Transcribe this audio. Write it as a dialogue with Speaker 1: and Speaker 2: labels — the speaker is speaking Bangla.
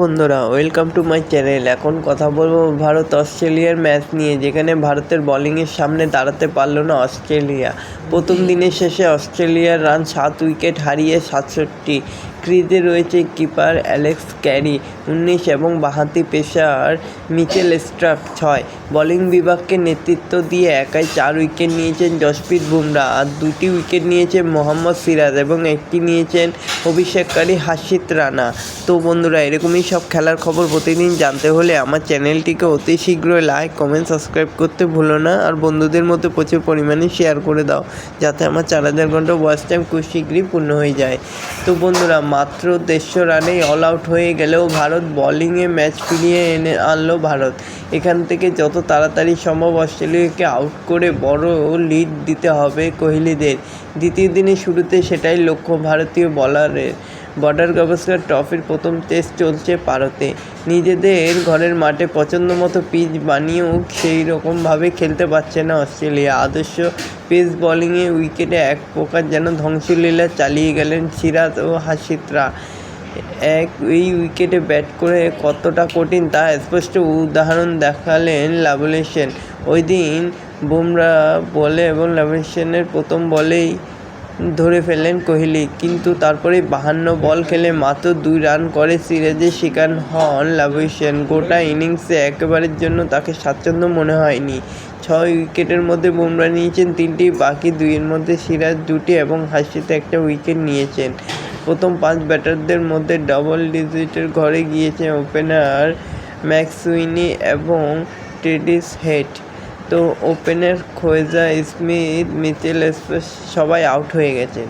Speaker 1: বন্ধুরা ওয়েলকাম টু মাই চ্যানেল এখন কথা বলব ভারত অস্ট্রেলিয়ার ম্যাচ নিয়ে, যেখানে ভারতের বোলিংয়ের সামনে দাঁড়াতে পারল না অস্ট্রেলিয়া। প্রথম দিনের শেষে অস্ট্রেলিয়ার রান সাত উইকেট হারিয়ে সাতষট্টি। ক্রিজে রয়েছে কিপার অ্যালেক্স ক্যারি উনিশ এবং বাঁহাতি পেসার মিচেল স্টার্ক ছয়। বোলিং বিভাগকে নেতৃত্ব দিয়ে একাই চার উইকেট নিয়েছেন জসপ্রীত বুমরা। আর দুটি উইকেট নিয়েছেন মোহাম্মদ সিরাজ এবং একটি নিয়েছেন অভিষেককারী হাসিত রানা। তো বন্ধুরা, এরকমই সব খেলার খবর প্রতিদিন জানতে হলে আমার চ্যানেলটিকে অতি শীঘ্রই লাইক কমেন্ট সাবস্ক্রাইব করতে ভুলো না। আর বন্ধুদের মধ্যে প্রচুর পরিমাণে শেয়ার করে দাও, যাতে আমার চার হাজার ঘণ্টা ওয়াচ টাইম খুব শীঘ্রই পূর্ণ হয়ে যায়। তো বন্ধুরা, মাত্র দেড়শো রানেই অল আউট হয়ে গেলেও ভারত বোলিংয়ে ম্যাচ ফিরিয়ে এনে আনলো ভারত। এখান থেকে যত তাড়াতাড়ি সম্ভব অস্ট্রেলিয়াকে আউট করে বড় লিড দিতে হবে কোহলিদের। দ্বিতীয় দিনের শুরুতে সেটাই লক্ষ্য ভারতীয় বলারের বর্ডার গাভাস্কার ট্রফির প্রথম টেস্ট চলছে ভারতে। নিজেদের ঘরের মাঠে পছন্দ মতো পিচ বানিয়েও সেই রকমভাবে খেলতে পারছে না অস্ট্রেলিয়া। আদর্শ পেস বোলিংয়ে উইকেটে এক প্রকার যেন ধ্বংসলীলা চালিয়ে গেলেন সিরাজ ও হাসিতরা। এক, এই উইকেটে ব্যাট করে কতটা কঠিন তা স্পষ্ট উদাহরণ দেখালেন লাভলেশন ওই দিন বুমরা বলে এবং লাভলেশনের প্রথম বলেই ধরে ফেললেন কোহলি। কিন্তু তারপরে বাহান্ন বল খেলে মাত্র দুই রান করে সিরিজের শিকার হন লাভেশন গোটা ইনিংসে একেবারের জন্য তাকে স্বাচ্ছন্দ্য মনে হয়নি। ছয় উইকেটের মধ্যে বুমরা নিয়েছেন তিনটি, বাকি দুইয়ের মধ্যে সিরাজ দুটি এবং হাসিতে একটা উইকেট নিয়েছেন। প্রথম পাঁচ ব্যাটারদের মধ্যে ডাবল ডিজিটের ঘরে গিয়েছে ওপেনার ম্যাক্সুইনি এবং টেডিস হেড। তো ওপেনার খোয়েজা স্মিথ মিচেল সবাই আউট হয়ে গেছেন